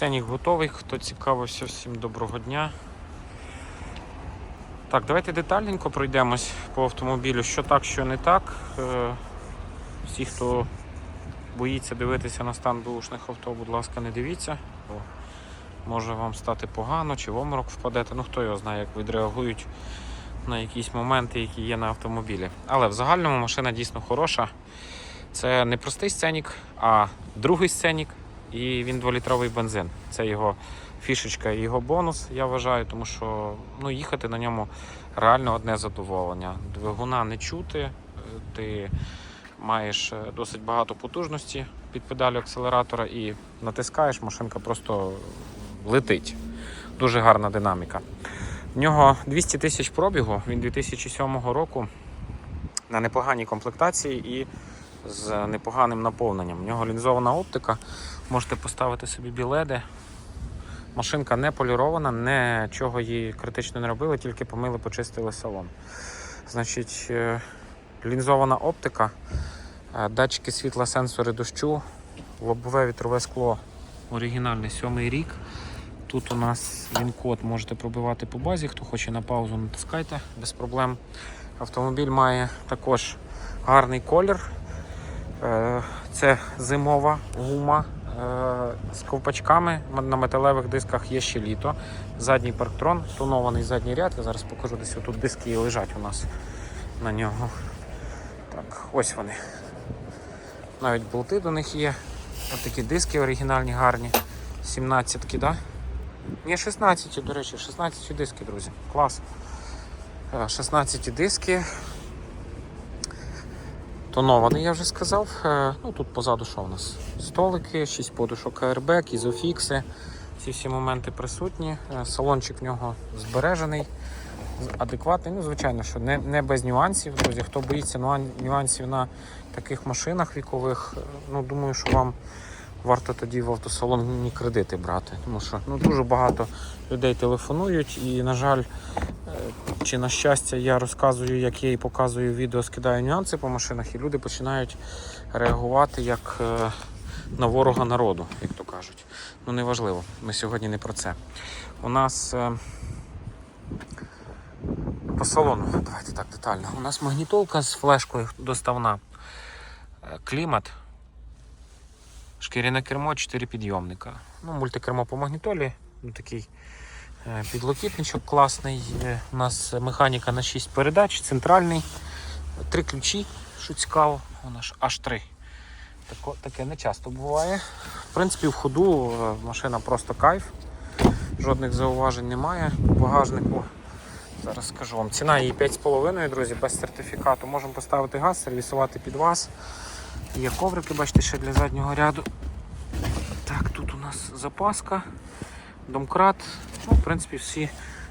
Сценік готовий. Хто цікавився, всім доброго дня. Так, давайте детальненько пройдемось по автомобілю, що так, що не так. Е, Всі, хто боїться дивитися на стан бушних авто, будь ласка, не дивіться. Бо може вам стати погано чи в оморок впадете. Ну хто його знає, як відреагують на якісь моменти, які є на автомобілі. Але в загальному машина дійсно хороша. Це не простий сценік, а другий сценік, і він 2-літровий бензин. Це його фішечка і його бонус, я вважаю, тому що ну, їхати на ньому реально одне задоволення. Двигуна не чути, е, ти маєш е, досить багато потужності під педалю акселератора і натискаєш, машинка просто летить. Дуже гарна динаміка. В нього 200 тисяч пробігу, він 2007 року на непоганій комплектації і з непоганим наповненням. В нього лінзована оптика, можете поставити собі біледи. Машинка не полірована, нічого їй критично не робили, тільки помили, почистили салон. Значить, е, лінзована оптика, е, датчики світла, сенсори дощу, лобове вітрове скло. Оригінальний сьомий рік. Тут у нас він код можете пробивати по базі. Хто хоче на паузу, натискайте без проблем. Автомобіль має також гарний колір. Е, Це зимова гума е, з ковпачками. На металевих дисках є ще літо. Задній парктрон, тонований задній ряд. Я зараз покажу, десь тут диски лежать у нас на нього. Так, ось вони. Навіть болти до них є. Ось такі диски оригінальні, гарні. 17-ки, так? Да? Ні, 16, до речі, 16 диски, друзі. Клас. Е, 16 диски. Тонований, я вже сказав. Е, Ну, тут позаду що у нас? Столики, 6 подушок АРБ, ізофікси. Ці всі моменти присутні. Е, Салончик в нього збережений, адекватний. Ну, звичайно, що не, не без нюансів. Друзі, хто боїться нюансів на таких машинах вікових, е, ну думаю, що вам варто тоді в автосалоні кредити брати. Тому що ну, дуже багато людей телефонують і, на жаль, е, чи на щастя, я розказую, як є і показую відео, скидаю нюанси по машинах, і люди починають реагувати як е, на ворога народу, як то кажуть. Ну неважливо, ми сьогодні не про це. У нас е, по салону, давайте так детально. У нас магнітолка з флешкою доставна. Клімат. Шкіряне кермо, 4 підйомника. Ну, мультикермо по магнітолі, ну, такий е, підлокітничок класний. У нас механіка на 6 передач, центральний, три ключі, що цікаво, вона ж аж 3. Таке не часто буває. В принципі, в ходу е, машина просто кайф. Жодних зауважень немає у багажнику. Зараз скажу вам. Ціна її 5,5, друзі, без сертифікату. Можемо поставити газ, сервісувати під вас. Є коврики, бачите, ще для заднього ряду. Так, тут у нас запаска, домкрат. Ну, в принципі, всі,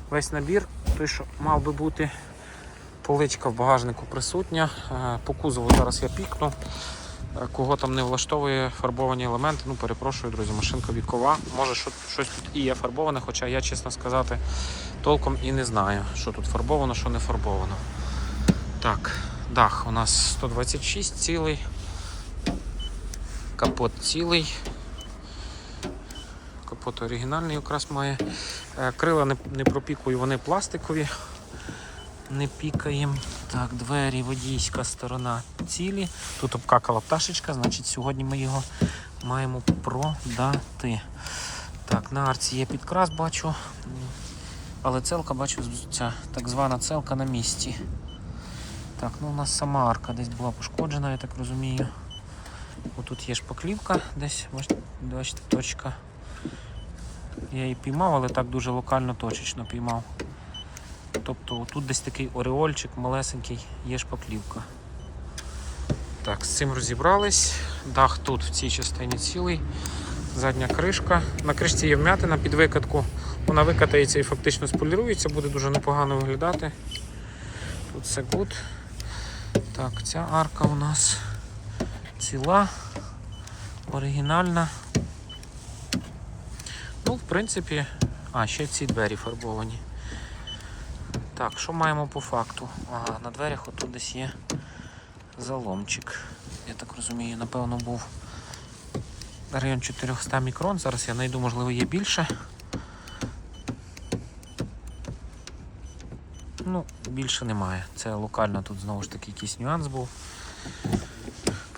весь набір, той, що мав би бути. Поличка в багажнику присутня. Е, По кузову зараз я пікну. Е, Кого там не влаштовує фарбовані елементи, ну перепрошую, друзі, машинка вікова. Може, що, щось тут і є фарбоване, хоча я, чесно сказати, толком і не знаю, що тут фарбовано, що не фарбовано. Так, дах у нас 126 цілий. Капот цілий. Капот оригінальний якраз має. Е, Крила не, не пропікую, вони пластикові. Не пікаємо. Так, двері, водійська сторона цілі. Тут обкакала пташечка, значить сьогодні ми його маємо продати. Так, на арці є підкрас, бачу. Але целка, бачу, ця так звана целка на місці. Так, ну у нас сама арка десь була пошкоджена, я так розумію. Отут є шпаклівка десь, бачите, точка. Я її піймав, але так дуже локально точечно піймав. Тобто тут десь такий ореольчик малесенький, є шпаклівка. Так, з цим розібрались. Дах тут в цій частині цілий. Задня кришка. На кришці є вмятина під викатку. Вона викатається і фактично сполірується, буде дуже непогано виглядати. Тут все гуд. Так, ця арка у нас ціла, оригінальна. Ну, в принципі, а, ще ці двері фарбовані. Так, що маємо по факту? Ага, на дверях отут десь є заломчик. Я так розумію, напевно, був район 400 мікрон. Зараз я знайду, можливо, є більше. Ну, більше немає. Це локально тут знову ж таки якийсь нюанс був.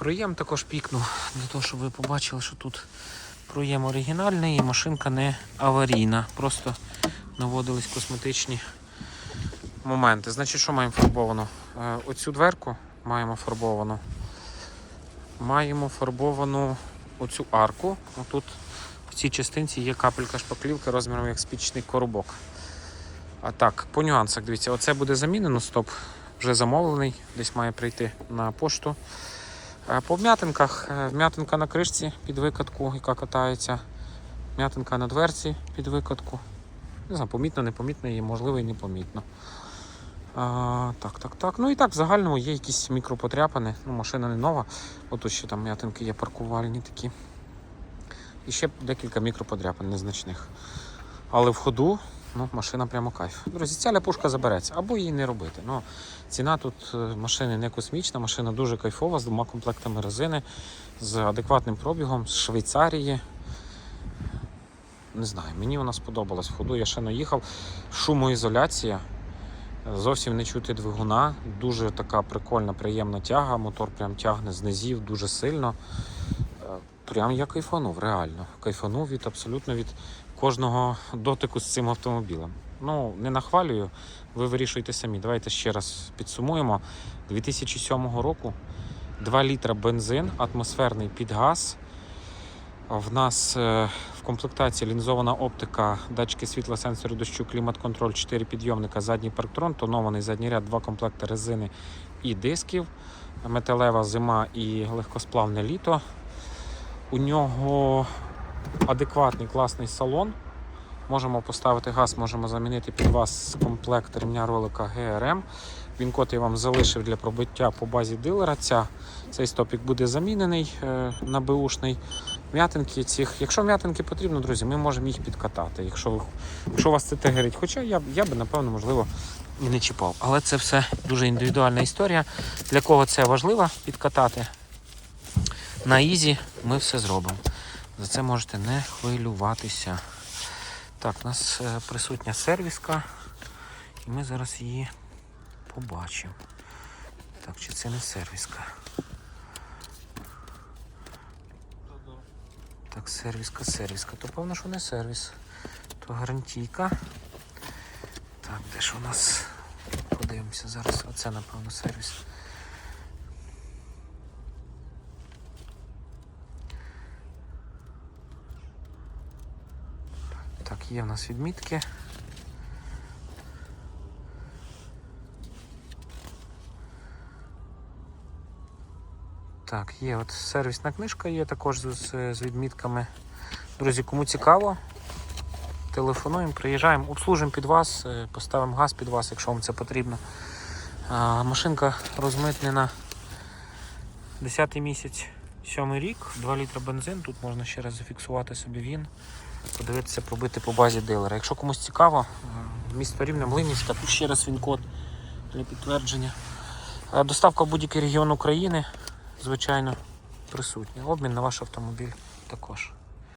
Проєм також пікнув, для того, щоб ви побачили, що тут проєм оригінальний і машинка не аварійна. Просто наводились косметичні моменти. Значить, що маємо фарбовано? Е, Оцю дверку маємо фарбовану. Маємо фарбовану оцю арку. Отут в цій частинці є капелька шпаклівки розміром як спічний коробок. А так, по нюансах, дивіться, оце буде замінено, стоп, вже замовлений, десь має прийти на пошту. Е, По вм'ятинках, е, вм'ятинка на кришці під викатку, яка катається, вм'ятинка на дверці під викатку. Не знаю, помітно, непомітно і можливо і непомітно. А, так, так, так. Ну і так, в загальному є якісь мікропотряпини. Ну, машина не нова. Отут ще там м'ятинки є паркувальні такі. І ще декілька мікроподряпин незначних. Але в ходу ну, машина прямо кайф. Друзі, ця ляпушка забереться, або її не робити. Ну, ціна тут е, машини не космічна, машина дуже кайфова, з двома комплектами резини, з адекватним пробігом, з Швейцарії. Не знаю, мені вона сподобалась. В ходу я ще наїхав. Шумоізоляція. Зовсім не чути двигуна. Дуже така прикольна, приємна тяга. Мотор прям тягне з низів дуже сильно. Прям я кайфанув, реально. Кайфанув від абсолютно від кожного дотику з цим автомобілем. Ну, не нахвалюю, ви вирішуйте самі. Давайте ще раз підсумуємо. 2007 року 2 літра бензин, атмосферний під газ. В нас е, в комплектації лінзована оптика, датчики світла, сенсори дощу, клімат-контроль, 4 підйомника, задній парктрон, тонований задній ряд, 2 комплекти резини і дисків, металева зима і легкосплавне літо. У нього адекватний класний салон. Можемо поставити газ, можемо замінити під вас комплект ремня ролика GRM. Він код я вам залишив для пробиття по базі дилера. Ця, цей стопік буде замінений е, на Бушний. М'ятинки цих. Якщо м'ятинки потрібно, друзі, ми можемо їх підкатати. Якщо, ви, якщо вас це тегерить. Хоча я, я би, напевно, можливо, і не чіпав. Але це все дуже індивідуальна історія. Для кого це важливо підкатати. На ізі ми все зробимо. За це можете не хвилюватися. Так, у нас е, присутня сервіска, і ми зараз її побачимо. Так, чи це не сервіска? Так, сервіска, сервіска. То певно, що не сервіс. То гарантійка. Так, де ж у нас? Подивимося зараз. Оце, напевно, сервіс. Так, є в нас відмітки. Так, є от сервісна книжка є також з, з, відмітками. Друзі, кому цікаво, телефонуємо, приїжджаємо, обслужимо під вас, е, поставимо газ під вас, якщо вам це потрібно. А, машинка розмитнена 10 місяць, 7 рік, 2 літра бензин. Тут можна ще раз зафіксувати собі він, подивитися, пробити по базі дилера. Якщо комусь цікаво, е, місто Рівне, Млинівська, тут ще раз він код для підтвердження. Е, Доставка в будь-який регіон України, звичайно, присутня. Обмін на ваш автомобіль також.